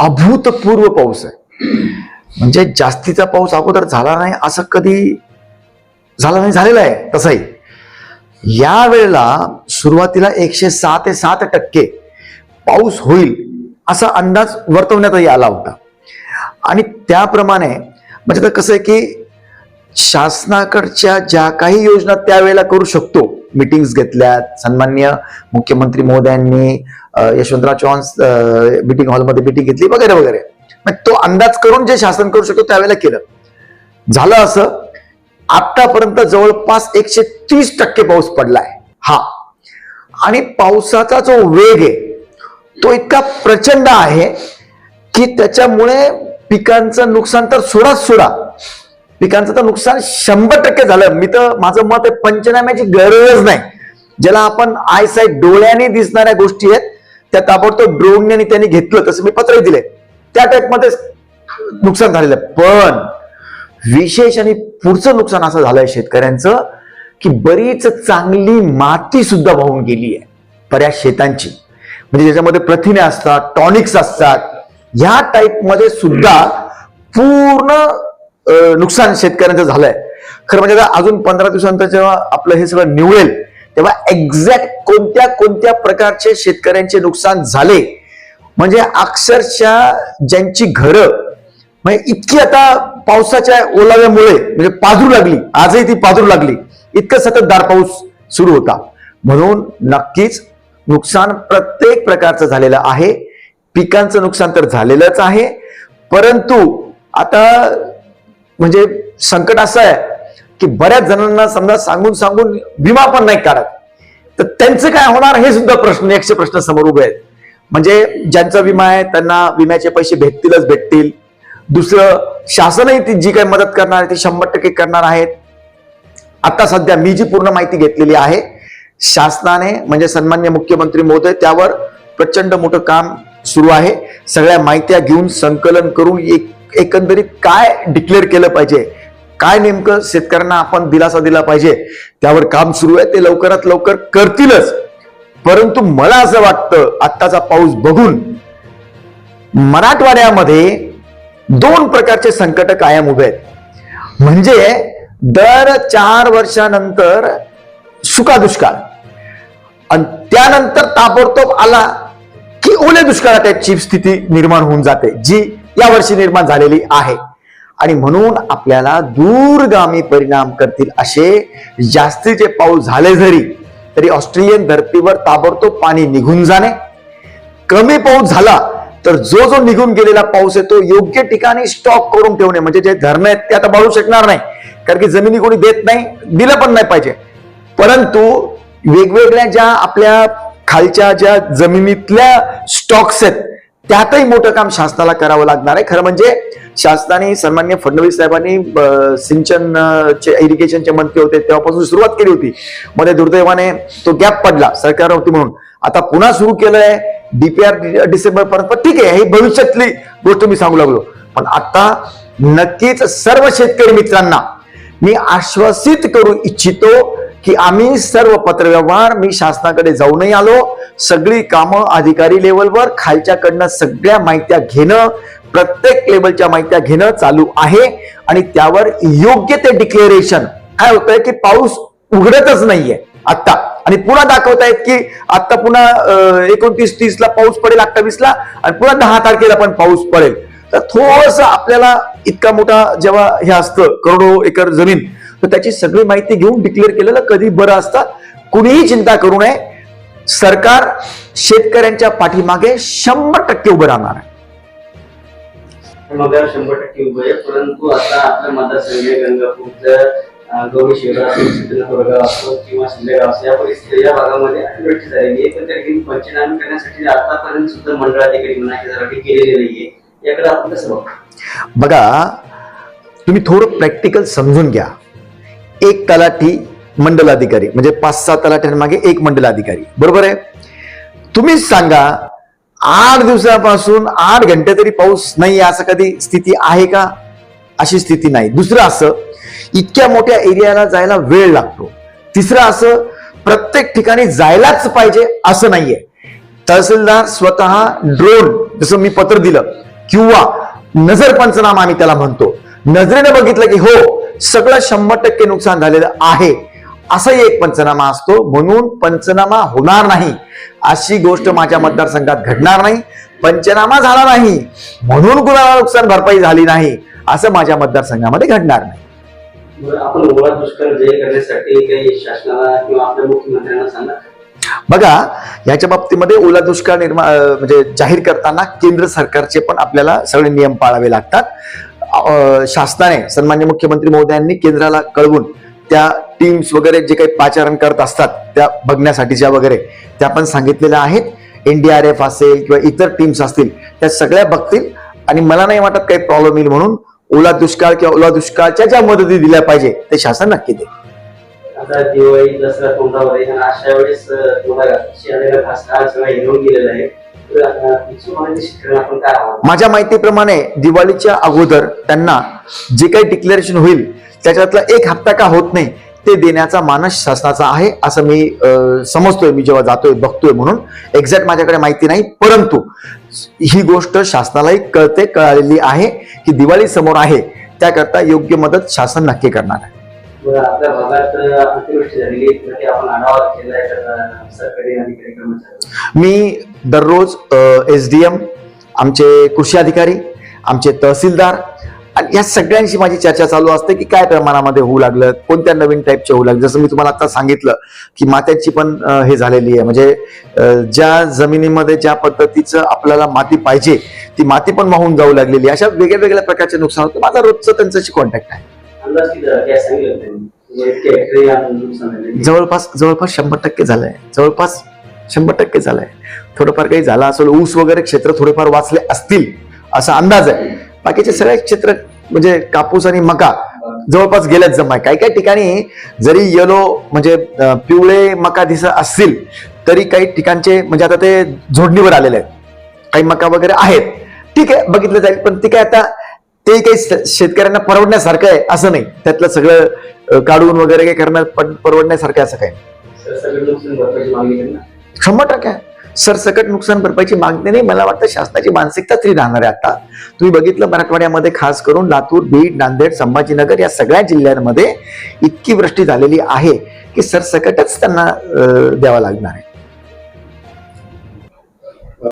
अभूतपूर्व पाऊस आहे. म्हणजे जास्तीचा पाऊस अगोदर झाला नाही असं कधी झाला नाही झालेला आहे तसाही. या वेळेला सुरुवातीला एकशे सहा ते सात टक्के पाऊस होईल असा अंदाज वर्तवण्यातही आला होता. आणि त्याप्रमाणे म्हणजे आता कसं आहे की शासनाकडच्या ज्या काही योजना त्यावेळेला करू शकतो मिटिंग्स घेतल्यात सन्मान्य मुख्यमंत्री महोदयांनी यशवंतराव चव्हाण मिटिंग हॉलमध्ये मिटिंग घेतली वगैरे वगैरे. मग तो अंदाज करून जे शासन करू शकतो त्यावेळेला केलं. झालं असं आतापर्यंत जवळपास एकशे तीस टक्के पाऊस पडलाय. हा. आणि पावसाचा जो वेग आहे तो इतका प्रचंड आहे की त्याच्यामुळे पिकांचं नुकसान तर सोडाच सोडा. पिकांचं तर नुकसान शंभर टक्के झालं. मी तर माझं मत आहे पंचनाम्याची गरज नाही. ज्याला आपण आय साईड डोळ्याने दिसणाऱ्या गोष्टी आहेत त्या ताबडतोब ड्रोनने त्यांनी घेतलं तसं मी पत्रही दिले. त्या टाईपमध्ये नुकसान झालेलं आहे. पण विशेष आणि पुढचं नुकसान असं झालंय शेतकऱ्यांचं की बरीच चांगली माती सुद्धा वाहून गेली आहे. बऱ्याच शेतांची. म्हणजे ज्याच्यामध्ये प्रथिने असतात टॉनिक्स असतात ह्या टाईपमध्ये सुद्धा पूर्ण नुकसान शेतकऱ्यांचं झालंय. खरं म्हणजे आता अजून पंधरा दिवसानंतर जेव्हा आपलं हे सगळं निवळेल तेव्हा एक्झॅक्ट कोणत्या कोणत्या प्रकारचे शेतकऱ्यांचे नुकसान झाले? म्हणजे अक्षरशः ज्यांची घरं म्हणजे इतकी आता पावसाच्या ओलाव्यामुळे म्हणजे पाजरू लागली आजही ती पाजरू लागली. इतकं सततधार पाऊस सुरू होता. म्हणून नक्कीच नुकसान प्रत्येक प्रकारचं झालेलं आहे. पिकांचं नुकसान तर झालेलंच आहे. परंतु आता म्हणजे संकट असं आहे की बऱ्याच जणांना समजा सांगून सांगून विमा पण नाही काढत. तर त्यांचं काय होणार हे सुद्धा प्रश्न एकशे प्रश्न समोर उभे आहेत. म्हणजे ज्यांचा विमा आहे त्यांना विम्याचे पैसे भेटतीलच भेटतील. दुसरं शासनही ती जी काही मदत करणार आहे ती शंभर टक्के करणार आहेत. आता सध्या मी जी पूर्ण माहिती घेतलेली आहे शासनाने म्हणजे सन्मान्य मुख्यमंत्री महोदय त्यावर प्रचंड मोठं काम सुरू आहे. सगळ्या माहित्या घेऊन संकलन करून एक एकंदरीत काय डिक्लेअर केलं पाहिजे? काय नेमकं शेतकऱ्यांना आपण दिलासा दिला पाहिजे? त्यावर काम सुरू आहे. ते लवकरात लवकर करतीलच. परंतु मला असं वाटतं आत्ताचा पाऊस बघून मराठवाड्यामध्ये दोन प्रकारचे संकट कायम उभे आहेत. म्हणजे दर चार वर्षानंतर सुका दुष्काळ आणि त्यानंतर ताबडतोब आला की ओल्या दुष्काळात त्याची स्थिती निर्माण होऊन जाते जी यावर्षी निर्माण झालेली आहे. आणि म्हणून आपल्याला दूरगामी परिणाम करतील असे जास्तीचे पाऊस झाले जरी तरी ऑस्ट्रेलियन धर्तीवर ताबडतोब पाणी निघून जाणे. कमी पाऊस झाला तर जो जो निघून गेलेला पाऊस आहे तो योग्य ठिकाणी स्टॉक करून ठेवणे म्हणजे जे धरणं आहेत ते आता बाळू शकणार नाही कारण की जमिनी कोणी देत नाही दिलं पण नाही पाहिजे. परंतु वेगवेगळ्या ज्या आपल्या खालच्या ज्या जमिनीतल्या स्टॉक्स आहेत त्यातही मोठं काम शासनाला करावं लागणार आहे. खरं म्हणजे शासनाने सन्मान्य फडणवीस साहेबांनी सिंचनचे चे इरिगेशनचे मंत्री होते तेव्हापासून सुरुवात केली होती. मध्ये दुर्दैवाने तो गॅप पडला सरकार होती म्हणून. आता पुन्हा सुरू केलंय डीपीआर डिसेंबर पर्यंत पण ठीक आहे ही भविष्यातली गोष्ट मी सांगू लागलो. पण आता नक्कीच सर्व शेतकरी मित्रांना मी आश्वासित करू इच्छितो की आम्ही सर्व पत्रव्यवहार मी शासनाकडे जाऊनही आलो. सगळी कामं अधिकारी लेवलवर खालच्याकडनं सगळ्या माहित्या घेणं प्रत्येक लेवलच्या माहित्या घेणं चालू आहे. आणि त्यावर योग्य ते डिक्लेरेशन काय होतंय की पाऊस उघडतच नाहीये आत्ता आणि पुन्हा दाखवतायत की आता पुन्हा एकोणतीस तीस ला पाऊस पडेल अठ्ठावीस ला आणि पुन्हा दहा तारखेला पण पाऊस पडेल. तर थोडस आपल्याला इतका मोठा जेव्हा हे असतं करोडो एकर जमीन तर त्याची सगळी माहिती घेऊन डिक्लेअर केलेलं कधी बरं असतं कुणीही चिंता करू नये. सरकार शेतकऱ्यांच्या पाठीमागे शंभर टक्के उभं राहणार आहे. शंभर टक्के उभं आहे परंतु आता आपल्या मतदारसंघ गंगापूरचं गौरी शिवराज असेल सिद्धनाथ असो किंवा शिंदेगाव असो या परिस्थिती या भागामध्ये अतिवृष्टी झालेली आहे. पण त्या ठिकाणी पंचनामे करण्यासाठी आतापर्यंत सुद्धा मंडळाधिकारी म्हणा याच्यासाठी केलेले नाहीये. याकडे आपण कसं बघतो बघा तुम्ही थोडं प्रॅक्टिकल समजून घ्या. एक तलाठी मंडल अधिकारी म्हणजे पाच सहा तलाठ्यांमागे एक मंडल अधिकारी बरोबर आहे? तुम्हीच सांगा आठ दिवसापासून आठ घंटे तरी पाऊस नाही असं कधी स्थिती आहे का? अशी स्थिती नाही. दुसरं असं इतक्या मोठ्या एरियाला जायला वेळ लागतो. तिसरं असं प्रत्येक ठिकाणी जायलाच पाहिजे असं नाहीये. तहसीलदार स्वतः ड्रोन जसं मी पत्र दिलं किंवा नजर पंचनामा आम्ही त्याला म्हणतो. नजरेनं बघितलं की हो सगळं शंभर टक्के नुकसान झालेलं आहे. असाही एक पंचनामा असतो. म्हणून पंचनामा होणार नाही. अशी गोष्ट माझ्या मतदारसंघात घडणार नाही. पंचनामा झाला नाही. म्हणून कुणाला नुकसान भरपाई झाली नाही. असं माझ्या मतदारसंघामध्ये घडणार नाही. बरं, आपण ओला दुष्काळ जय करण्यासाठी काही शासनाला किंवा आपल्या मुख्यमंत्र्यांना सांगा. बघा याच्या बाबतीमध्ये ओला दुष्काळ निर्माण म्हणजे जाहीर करताना केंद्र सरकारचे पण आपल्याला सगळे नियम पाळावे लागतात. शासनाने सन्मान्य मुख्यमंत्री महोदयांनी केंद्राला कळवून त्या टीम्स वगैरे जे काही पाचारण करत असतात त्या बघण्यासाठीच्या वगैरे त्या पण सांगितलेल्या आहेत. एनडीआरएफ असेल किंवा इतर टीम्स असतील त्या सगळ्या बघतील. आणि मला नाही वाटत काही प्रॉब्लेम येईल म्हणून ओला दुष्काळ किंवा ओला दुष्काळच्या ज्या मदती दिल्या पाहिजे ते शासन नक्की देईल. आता दिवाळी दसरा तोंडावर आहे. आणि अशा वेळेस तुम्हाला येऊन गेलेला आहे. माझ्या माहितीप्रमाणे दिवाळीच्या अगोदर त्यांना जे काही डिक्लेरेशन होईल त्याच्यातला एक हप्ता का होत नाही ते देण्याचा मानस शासनाचा आहे असं मी अं, समजतोय मी जेव्हा जातोय बघतोय म्हणून. एक्झॅक्ट माझ्याकडे माहिती नाही परंतु ही गोष्ट शासनालाही कळते कळालेली आहे की दिवाळी समोर आहे त्याकरता योग्य मदत शासन नक्की करणार आहे. आपल्या भागात अतिवृष्टी झालेली त्यासाठी आपण आढावा केलाय सरकारी अधिकारी कर्मचारी मी दररोज एस डी एम आमचे कृषी अधिकारी आमचे तहसीलदार आणि या सगळ्यांशी माझी चर्चा चालू असते की काय प्रमाणामध्ये होऊ लागलं कोणत्या नवीन टाईपच्या होऊ लागलं. जसं मी तुम्हाला आता सांगितलं की मात्यांची पण हे झालेली आहे. म्हणजे ज्या जमिनीमध्ये ज्या पद्धतीचं आपल्याला माती पाहिजे ती माती पण वाहून जाऊ लागलेली अशा वेगळ्या वेगळ्या प्रकारचे नुकसान होतं. माझा रोजचं त्यांच्याशी कॉन्टॅक्ट आहे. जवळपास जवळपास शंभर टक्के झालंय. जवळपास शंभर टक्के झालंय. थोडंफार काही झालं असेल ऊस वगैरे क्षेत्र थोडेफार वाचले असतील असा अंदाज आहे. बाकीचे सगळे क्षेत्र म्हणजे कापूस आणि मका जवळपास गेल्याच जमाय काही काही ठिकाणी जरी येलो म्हणजे पिवळे मका दिसत असतील तरी काही ठिकाणचे म्हणजे आता ते झोडणीवर आलेले आहेत. काही मका वगैरे आहेत. ठीक आहे बघितलं जाईल. पण ते काय आता ते काही शेतकऱ्यांना परवडण्यासारखं आहे असं नाही. त्यातलं सगळं काढून वगैरे काही करणं परवडण्यासारखं असं त्यांना शंभर टक्के. सरसकट नुकसान भरपाईची मागणी नाही. मला वाटतं शासनाची मानसिकता तरी राहणार आहे आता. तुम्ही बघितलं मराठवाड्यामध्ये खास करून लातूर बीड नांदेड संभाजीनगर या सगळ्या जिल्ह्यांमध्ये इतकी वृष्टी झालेली आहे की सरसकटच त्यांना द्यावा लागणार आहे.